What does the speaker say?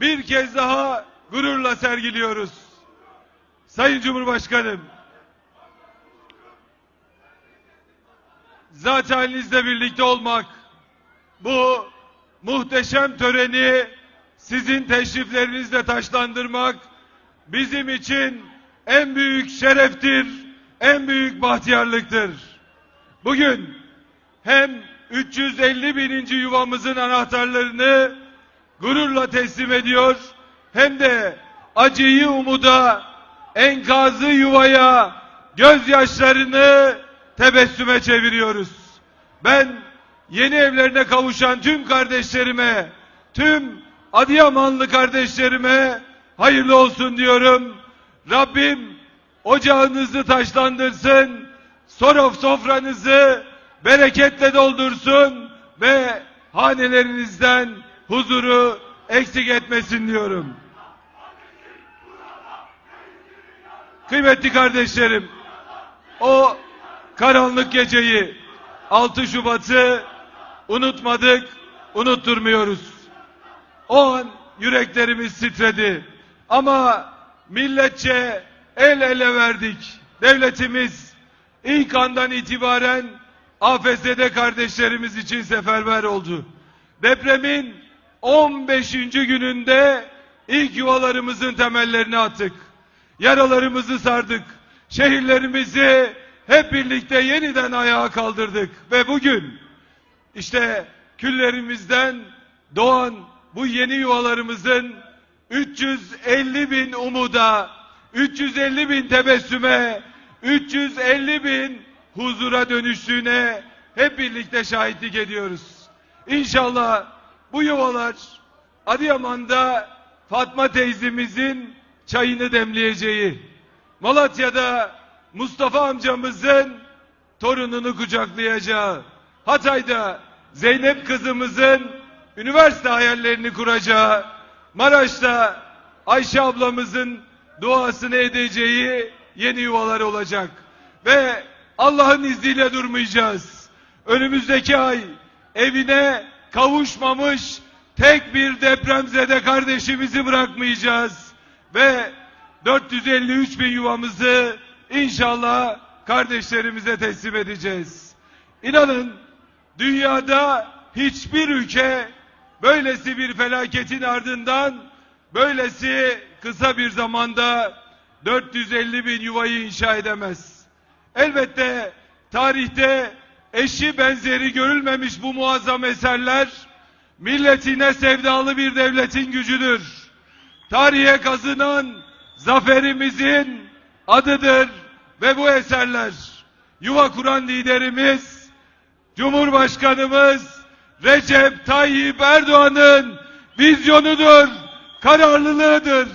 bir kez daha gururla sergiliyoruz. Sayın Cumhurbaşkanım, zat halinizle birlikte olmak, bu muhteşem töreni sizin teşriflerinizle taşlandırmak bizim için en büyük şereftir, en büyük bahtiyarlıktır. Bugün hem 350 bininci yuvamızın anahtarlarını gururla teslim ediyor hem de acıyı umuda, enkazı yuvaya, gözyaşlarını tebessüme çeviriyoruz. Ben yeni evlerine kavuşan tüm kardeşlerime, tüm Adıyamanlı kardeşlerime hayırlı olsun diyorum. Rabbim ocağınızı taşlandırsın, sorof sofranızı bereketle doldursun ve hanelerinizden huzuru eksik etmesin diyorum. Kıymetli kardeşlerim, o karanlık geceyi 6 Şubat'ı unutmadık, unutturmuyoruz. O an yüreklerimiz titredi. Ama milletçe el ele verdik. Devletimiz ilk andan itibaren AFS'de kardeşlerimiz için seferber oldu. Depremin 15. gününde ilk yuvalarımızın temellerini attık. Yaralarımızı sardık. Şehirlerimizi hep birlikte yeniden ayağa kaldırdık. Ve bugün işte küllerimizden doğan bu yeni yuvalarımızın 350 bin umuda, 350 bin tebessüme, 350 bin huzura dönüştüğüne hep birlikte şahitlik ediyoruz. İnşallah bu yuvalar Adıyaman'da Fatma teyzemizin çayını demleyeceği, Malatya'da Mustafa amcamızın torununu kucaklayacağı, Hatay'da Zeynep kızımızın üniversite hayallerini kuracağı, Maraş'ta Ayşe ablamızın duasını edeceği yeni yuvalar olacak. Ve Allah'ın izniyle durmayacağız. Önümüzdeki ay evine kavuşmamış tek bir depremzede kardeşimizi bırakmayacağız. Ve 453 bin yuvamızı inşallah kardeşlerimize teslim edeceğiz. İnanın dünyada hiçbir ülke böylesi bir felaketin ardından böylesi kısa bir zamanda 450 bin yuvayı inşa edemez. Elbette tarihte eşi benzeri görülmemiş bu muazzam eserler milletine sevdalı bir devletin gücüdür. Tarihe kazınan zaferimizin adıdır ve bu eserler yuva kuran liderimiz Cumhurbaşkanımız Recep Tayyip Erdoğan'ın vizyonudur, kararlılığıdır.